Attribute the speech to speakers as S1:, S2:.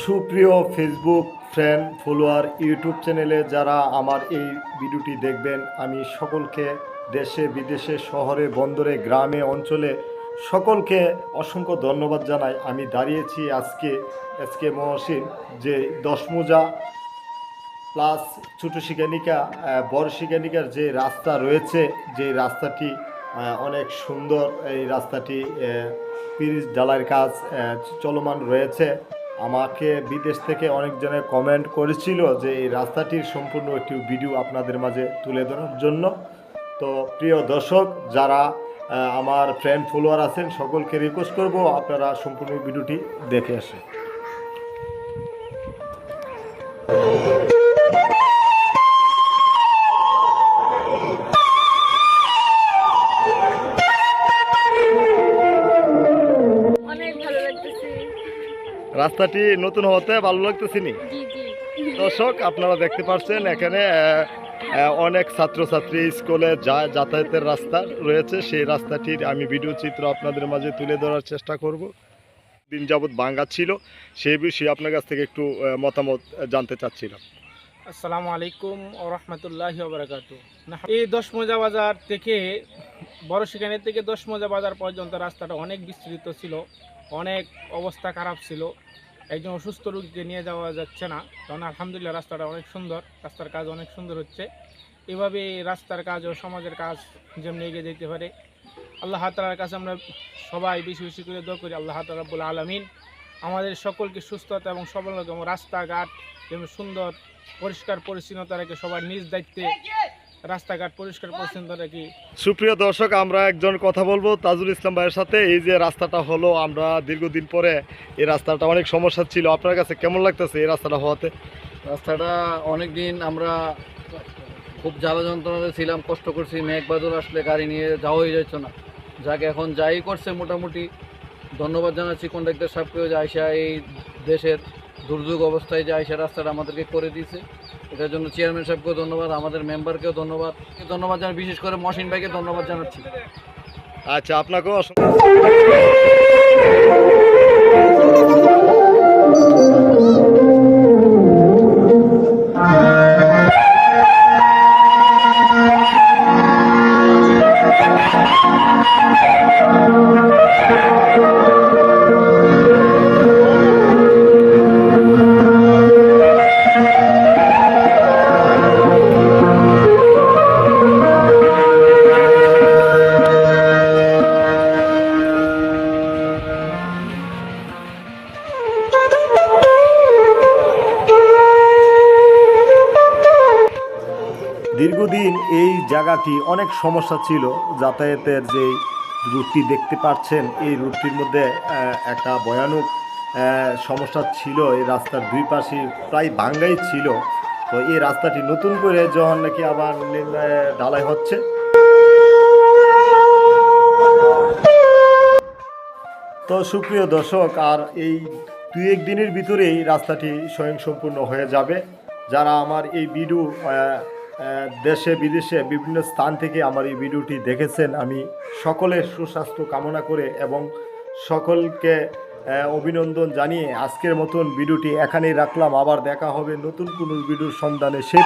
S1: সুপ্রিয় Facebook friend follower YouTube চ্যানেলে যারা আমার এই ভিডিওটি দেখবেন, আমি সকলকে দেশে, বিদেশে, শহরে, বন্দরে, গ্রামে, অঞ্চলে সকলকে অসংখ্য ধন্যবাদ জানাই। আমি দাঁড়িয়েছি আজকে এসকে মহসিন, যে দশমোজা প্লাস ছোটো শিকানিকা বড় শিকানিকার যে রাস্তা রয়েছে, যে রাস্তাটি অনেক সুন্দর। এই রাস্তাটি পিরিজ ডালার কাজ চলমান রয়েছে। আমাকে বিদেশ থেকে অনেকজনে কমেন্ট করেছিল যে এই রাস্তাটির সম্পূর্ণ একটি ভিডিও আপনাদের মাঝে তুলে ধরার জন্য। তো প্রিয় দর্শক, যারা আমার ফ্রেন্ড ফলোয়ার আছেন, সকলকে রিকোয়েস্ট করব আপনারা সম্পূর্ণ ভিডিওটি দেখে আসেন। রাস্তাটি নতুন হতে ভালো লাগতেছে নি?
S2: জি জি।
S1: দর্শক আপনারা দেখতে পাচ্ছেন এখানে অনেক ছাত্রছাত্রী স্কুলে যা যাতায়াতের রাস্তা রয়েছে। সেই রাস্তাটির আমি ভিডিও চিত্র আপনাদের মাঝে তুলে ধরার চেষ্টা করব। দিন যাবৎ ভাঙ্গা ছিল সেই বিষয়ে আপনার কাছ থেকে একটু মতামত জানতে চাচ্ছিলাম।
S3: আসসালামু আলাইকুম ও রহমতুল্লাহি ওবরাকাত এই দশ মোজা বাজার থেকে, বড় সেখানে থেকে দশ মোজা বাজার পর্যন্ত রাস্তাটা অনেক বিস্তৃত ছিল, অনেক অবস্থা খারাপ ছিল। একজন অসুস্থ রোগীকে নিয়ে যাওয়া যাচ্ছে না, কারণ আলহামদুলিল্লাহ রাস্তাটা অনেক সুন্দর, রাস্তার কাজ অনেক সুন্দর হচ্ছে। এভাবে রাস্তার কাজ ও সমাজের কাজ যেমনি এগিয়ে যেতে পারে, আল্লাহ তালার কাছে আমরা সবাই বেশি বেশি করে দোয়া করি, আল্লাহ তালাবুল আলমিন আমাদের সকলকে সুস্থতা এবং সবল এবং রাস্তাঘাট যেমন সুন্দর পরিষ্কার পরিচ্ছন্নতা রেখে সবার নিজ দায়িত্বে রাস্তাঘাট পরিষ্কার পরিচ্ছন্ন রেখে
S1: সুপ্রিয় দর্শক আমরা একজন কথা বলব তাজুল ইসলাম ভাইয়ের সাথে। এই যে রাস্তাটা হলো আমরা দীর্ঘদিন পরে এই রাস্তাটা অনেক সমস্যা ছিল। আপনার কাছে কেমন লাগতেছে এই রাস্তাটা হওয়াতে?
S4: রাস্তাটা অনেক দিন আমরা খুব জ্বালা যন্ত্রণাতে ছিলাম কষ্ট করছি। মেঘ বাদল আসলে গাড়ি নিয়ে যাওয়াই যাচ্ছে না। যাকে এখন যাই করছে মোটামুটি। ধন্যবাদ জানাচ্ছি কন্ডাক্টর সাহেবকেও যে আইসা এই দেশের দুর্যোগ অবস্থায় যে আইসা রাস্তাটা আমাদেরকে করে দিয়েছে। এটার জন্য চেয়ারম্যান সাহেবকেও ধন্যবাদ, আমাদের মেম্বারকেও ধন্যবাদ। ধন্যবাদ জানাই, বিশেষ করে মহসিন ভাইকে ধন্যবাদ জানাচ্ছি।
S1: আচ্ছা আপনাকেও দীর্ঘদিন এই জায়গাটি অনেক সমস্যা ছিল, যাতায়াতের যে রুটটি দেখতে পাচ্ছেন, এই রুটটির মধ্যে একটা ভয়ানক সমস্যা ছিল। এই রাস্তার দুই পাশে প্রায় ভাঙ্গাই ছিল। তো এই রাস্তাটি নতুন করে যখন নাকি আবার ঢালাই হচ্ছে। তো সুপ্রিয় দর্শক, আর এই দুই এক দিনের ভিতরেই রাস্তাটি স্বয়ংসম্পূর্ণ হয়ে যাবে। যারা আমার এই ভিডিও দেশে, বিদেশে বিভিন্ন স্থান থেকে আমার এই ভিডিওটি দেখেছেন। আমি সকলের সুস্বাস্থ্য কামনা করে এবং সকলকে অভিনন্দন জানিয়ে আজকের মতন ভিডিওটি এখানেই রাখলাম। আবার দেখা হবে নতুন কোনো ভিডিওর সন্ধানে। সে